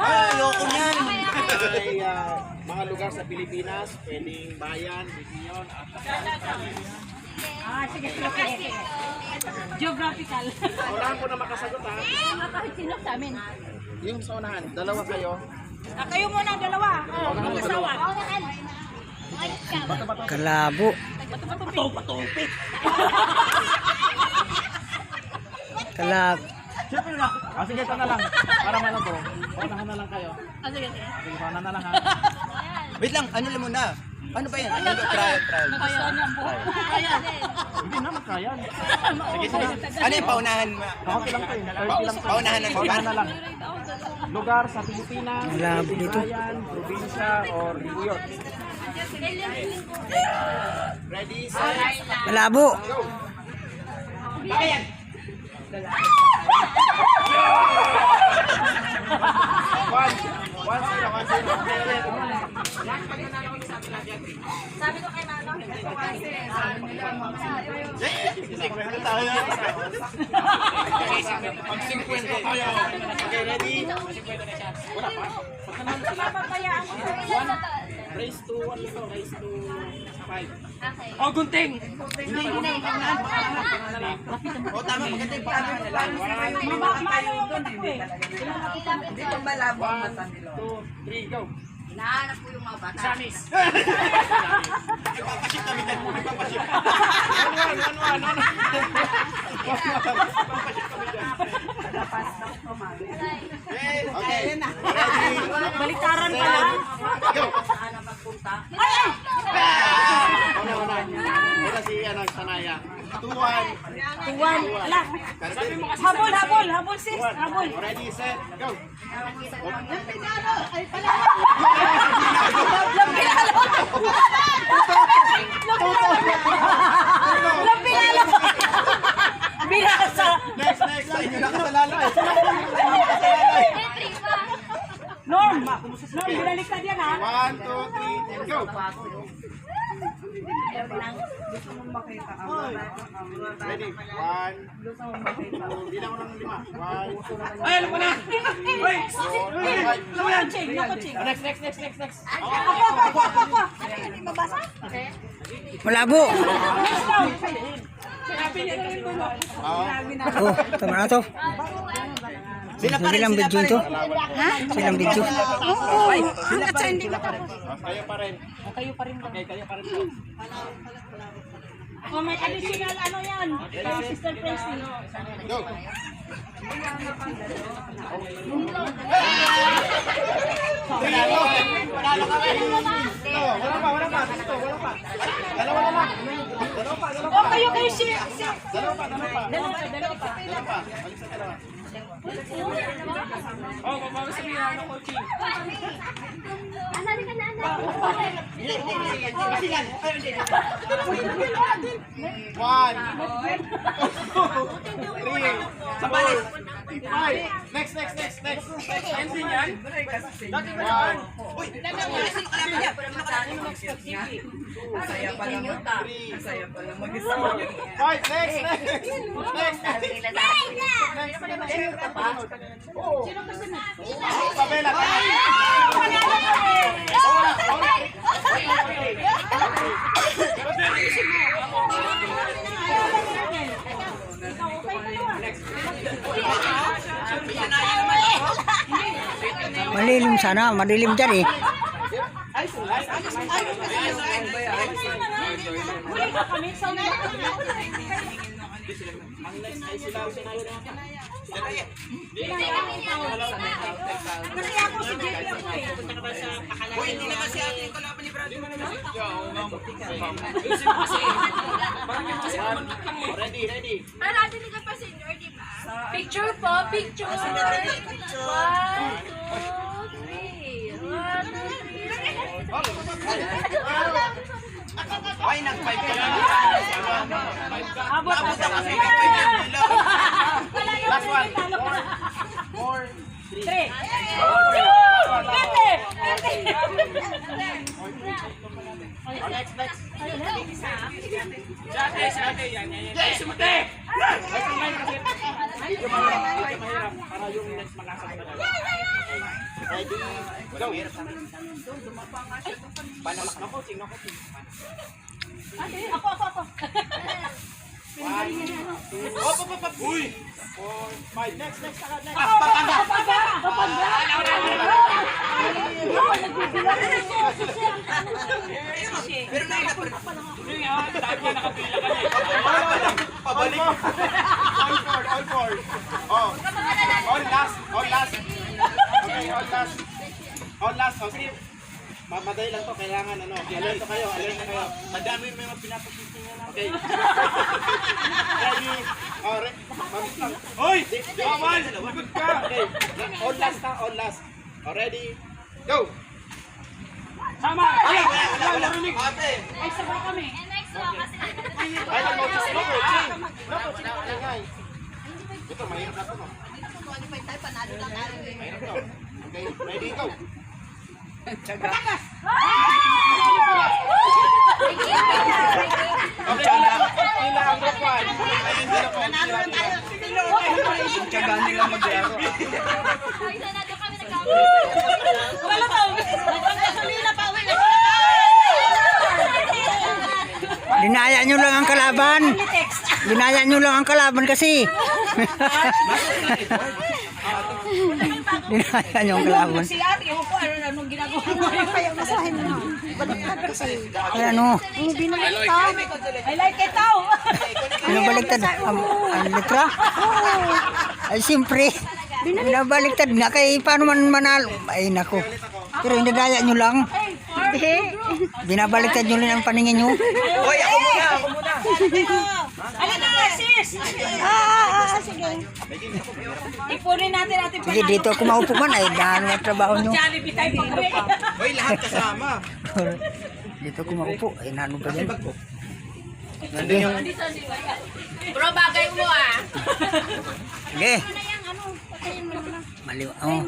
Ay, ayoko niyan. Ay, ah, mga lugar sa Pilipinas, pwedeng bayan, region, at Ah, sige, sige. Geographical. unahan po na makasagot ha. Mga kahit sino sa amin. Yung sa unahan, dalawa kayo. Ah, kayo muna ang dalawa. Oh, Unahan mo mag-asawa. dalawa. Kalabo. Siyempre na. Ah, sige, ito na lang. Para ano to. Unahan na lang kayo. Ah, sige, sige. Sige, unahan na lang ha. Wait lang, ano lang muna? Ano ba yan? Ano ba? Trial, trial. Kaya niya buhok. Kaya. Hindi na, magkaya. Sige, sige. Ano yung paunahan? Kakunti lang to eh. 30 lang to. Paunahan ng Paunahan lugar? na lang. Lugar sa Pilipinas, Malabo pwedeng dito. probinsya, or region. Ready, set, Malabo. one. One zero, one zero. Sabi ko kay Mano, Sige, tayo. Pag 50 tayo. Okay, ready? Wala pa. papayaan ko. Raise to, ano to? Raise to 5. Oh, gunting! Hindi, hindi na. Paunahan. O, tama. Maganda yung ko eh. Dito malabo ang mata nila. 2, 3, go. Hinahanap ko yung mga bata. Samis. Ipapaship kami dyan. One, one, one, one, one. Ipapaship kami dyan. Okay. Ready? Baliktaran pala. Go. Saan na pagpunta? Ay, ay! Una, una. Una si, ano, Sanaya. Two, one. Tuwan. Ala. Habol, habol, habol sis. Habol. Ready, set, go. Lampilalo. Binasa. Next, next. Sa inyo nakasalala eh. Sa inyo nakasalala eh. Norm. Norm, binaliktad yan ha. One, two, three, and go. Gusto mong makita Ready? One, two, bilang ko ng lima. One, Ay, alam ko na! coaching, no coaching. Next, next, next, next, next. Ako, ako, ako, ako, ako. Hindi mabasa? Malabo! Next round. Oo. Oh, tama na to. Sila pa rin, sila pa rin. to. Silang video. Oo. Hanggat sa hindi ko tapos. Ah, Kayo pa rin. Kayo pa rin? Okay, kayo pa rin. Oh, may additional ano yan. Kay Sister Presley. Go. Wala pa, wala pa. Wala pa. Dalawa na lang. Dalawa pa, dalawa Oh, pa. kayo kayo si si Dalawa pa, dalawa pa. Dalawa pa, dalawa pa. Dalawa pa. Oh, mababa sa mga ano, Kochi. Anali ka na, anali. Hindi, hindi, hindi. 5. Next, next, next, next. Ending yan. Dati ba naman? Uy! Masaya pa naman. Masaya pa naman. Five, next, next. Next, next. Next, next. Sino kasi na? Pabela. Pabela. Pabela. Pabela. Huli ka kami sa una. Kasi ako si JP ako eh. Hindi naman si ate yung ni Brad. Ready, ready. Picture po, picture. One, two, three. One, two, three. Ay, nag-five ka na. Abot na kasi Last one. Four. Three. Pwede! Oh, next, next. Sate, sate. Yan, yan, yan. Yes, sumate! Yung mahirap. Yung mahirap. Para yung next makasama na kayo. Ready? Go. Panamak na ko, sino ko? Ako, ako, ako. One, two, oh, next, next, next, next. Pero nakita pa Pabalik. All four, all four. Oh. All last, all last. Okay, all last. All last, oh, sige. Ma- Madali lang to, kailangan ano. Alert to kayo, alert to kayo. Madami may mga pinapasising na Okay. Ready? Oh, re- mabit lang. Hoy! Bawal! Lagot ka! Okay. All last na, all last. Oh, ready? Go! Sama! Ay, wala, wala, wala. Ate! Ay, sabay kami. Ay, nako, just nako, ching. Nako, ching, ingay. Ito, mahirap na to, no? Mahirap to. Okay, ready, go. Okay, pila, pila ang group tayo. Tsagaan nila mag-zero. Wala pa. Nagpagkasalina pa. Dinaya nyo lang ang kalaban. Dinaya nyo lang ang kalaban kasi. Dinaya nyo ang kalaban. Si ate, ko ano anong ginagawa mo. Kaya masahin mo. Ay ano, I like it daw. binabaliktad ang, ang litra. Ay siyempre, binabaliktad na kay paano man manalo. Ay nako. Pero hindi daya nyo lang. Binabaliktad nyo rin ang paningin nyo. Hoy, ako muna, ako muna. Ano na, sis? Ipunin natin natin Sige, dito ako maupo man. Ay, dahil ang trabaho nyo. Jollibee tayo pag uwi. Hoy, lahat kasama. dito ako maupo. Ay, nano pa yan. Nandun yung... Bro, bagay mo ah. Sige. Maliw. Oh.